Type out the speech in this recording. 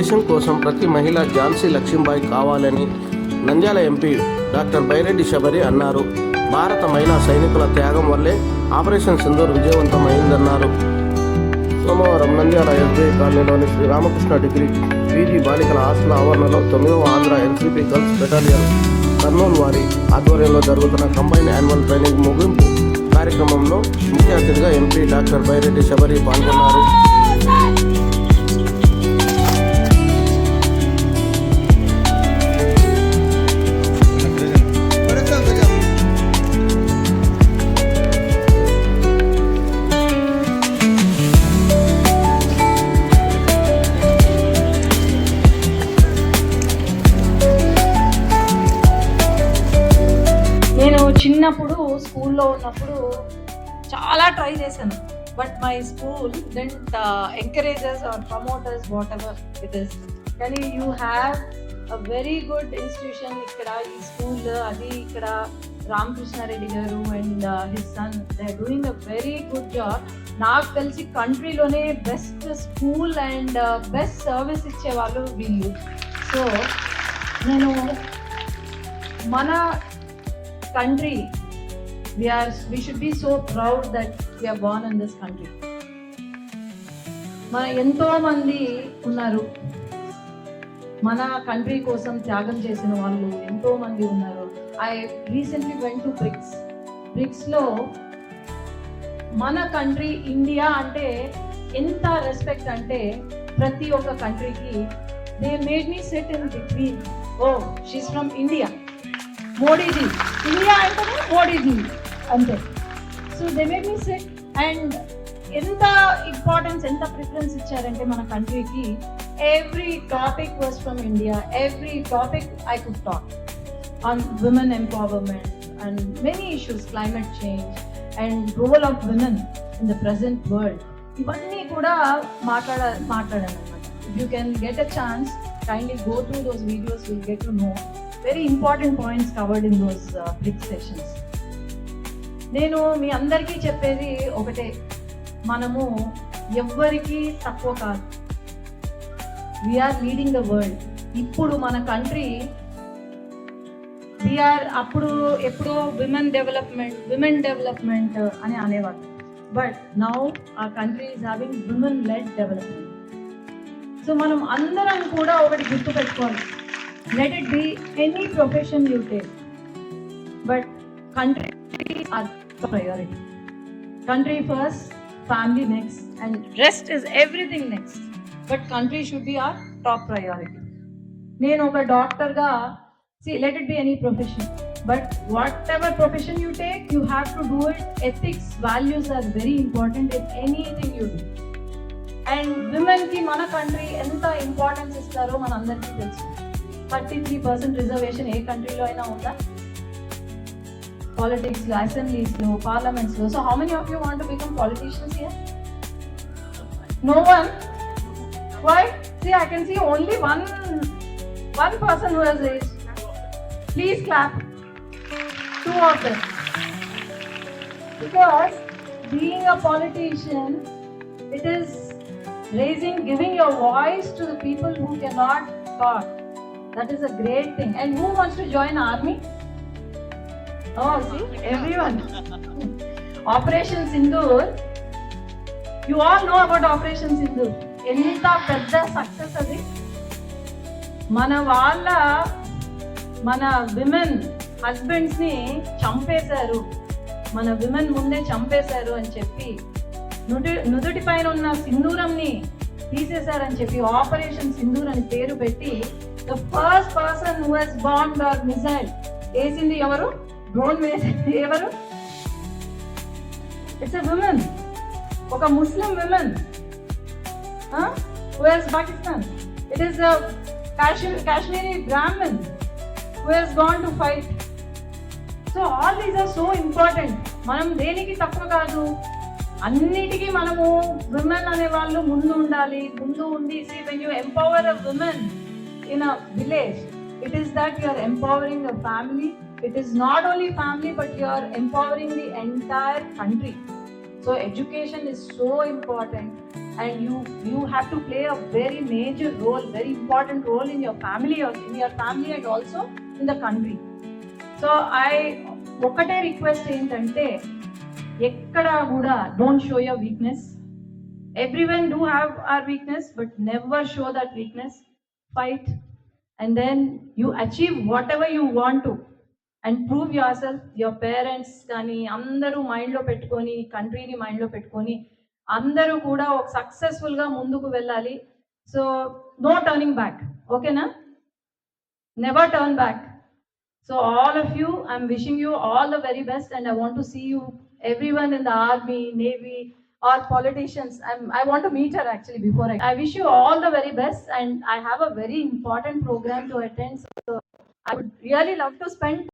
దేశం కోసం ప్రతి మహిళ ఝాన్సీ లక్ష్మీబాయి కావాలని నంద్యాల ఎంపీ డాక్టర్ బైరెడ్డి శబరి అన్నారు. భారత మహిళా సైనికుల త్యాగం వల్లే ఆపరేషన్ సింధూర్ విజయవంతమైందన్నారు. సోమవారం నంద్యాల ఎస్బీఐ కాలనీలోని శ్రీరామకృష్ణ డిగ్రీ పీజీ బాలికల హాస్టల్ ఆవరణలో తొమ్మిదవ Andhra NCC girls battalion Kurnool వారి ఆధ్వర్యంలో జరుగుతున్న కంబైన్ యాన్యువల్ ట్రైనింగ్ ముగింపు కార్యక్రమంలో ముఖ్య అతిథిగా ఎంపీ డాక్టర్ బైరెడ్డి శబరి పాల్గొన్నారు. చిన్నప్పుడు స్కూల్లో ఉన్నప్పుడు చాలా ట్రై చేశాను. But my school didn't encourages or promoters whatever it is కానీ you have a very good institution ఇక్కడ ఈ స్కూల్ అది ఇక్కడ రామకృష్ణారెడ్డి గారు and his son they doing a very good job నాకు తెలిసి కంట్రీలోనే best school and uh, best service ఇచ్చేవాళ్ళు వీళ్ళు. సో నేను మన country we are we should be so proud that we are born in this country. మన ఎంతో మంది ఉన్నారు. మన కంట్రీ కోసం త్యాగం చేసిన వాళ్ళు ఎంతో మంది ఉన్నారు. I recently went to BRICS బ్రిక్స్లో మన కంట్రీ ఇండియా అంటే ఎంత రెస్పెక్ట్ అంటే ప్రతి ఒక్క కంట్రీకి they made me set in between oh she's from India Modiji India అంటేనే మోడీజీ అంతే. So they make me set and ఎంత ఇంపార్టెన్స్ ఎంత ప్రిఫరెన్స్ ఇచ్చారంటే మన కంట్రీకి every topic was from India every topic I could talk on women empowerment and many issues climate change and role of women in the present world ఇవన్నీ కూడా మాట్లాడ మాట్లాడాను అనమాట you can get a chance kindly go through those videos will get to know very important points covered in those BRICS sessions నేను మీ అందరికీ చెప్పేది ఒకటే. మనము ఎవ్వరికీ తక్కువ కాదు. వీఆర్ లీడింగ్ ద వరల్డ్ ఇప్పుడు మన కంట్రీ వీఆర్ అప్పుడు ఎప్పుడో విమెన్ డెవలప్మెంట్ విమెన్ డెవలప్మెంట్ అని అనేవాళ్ళు. బట్ నౌ ఆ country is having women led development so మనం అందరం కూడా ఒకటి గుర్తుపెట్టుకోవాలి let it be any profession you take but country are priority country first family next and rest is everything next but country should be our top priority నేను ఒక డాక్టర్గా see let it be any profession but whatever profession you take you have to do it ethics values are very important in anything you do and విమెన్కి మన country ఎంత importance ఇస్తారో మన అందరికీ తెలుసు thirty three percent reservation ఏ కంట్రీలో అయినా ఉందా? పాలిటిక్స్లో అసెంబ్లీస్లో. పార్లమెంట్స్లో so how many of you want become politicians here no one why see I can see only one one person who has raised please clap two of them because being a politician it is raising giving your voice to the people who cannot talk. That is a great thing and who wants to join army oh see everyone operation sindoor you all know about operation sindoor ఎంత పెద్ద success అది మన వాళ్ళ మన women హస్బెండ్స్ని చంపేశారు మన women ముందే చంపేశారు అని చెప్పి నుడి నుదుటి పైన ఉన్న సింధూరంని తీసేశారని చెప్పి ఆపరేషన్ సింధూర్ అని పేరు పెట్టి the first person who has bomb or missile వేసింది ఎవరు? డ్రోన్ వేసింది ఎవరు? ఇట్స్ ఎ విమెన్ ఒక ముస్లిం women who has Pakistan it is Kashmiri Brahmin who has gone to fight so all these are so important మనం దేనికి తక్కువ కాదు? అన్నిటికీ మనము విమెన్ అనే వాళ్ళు ముందు ఉండాలి. ముందు ఉండి when you empower a women in a village it is that you are empowering a family it is not only family but you are empowering the entire country so education is so important and you you have to play a very major role very important role in your family or in your family and also in the country so I ఒకటే request ఏంటంటే ఎక్కడ కూడా don't show your weakness everyone do have our weakness but never show that weakness fight and then you achieve whatever you want and prove yourself your parents కానీ అందరూ మైండ్లో పెట్టుకొని కంట్రీని మైండ్లో పెట్టుకొని అందరూ కూడా ఒక సక్సెస్ఫుల్గా ముందుకు వెళ్ళాలి. సో నో టర్నింగ్ బ్యాక్ ఓకేనా never turn back so all of you I'm wishing you all the very very best, and I want to see you, one in the army, navy, or politicians. I'm, I want to meet her actually before I. I wish you all the very best, and I have a very important program to attend. So I would really love to spend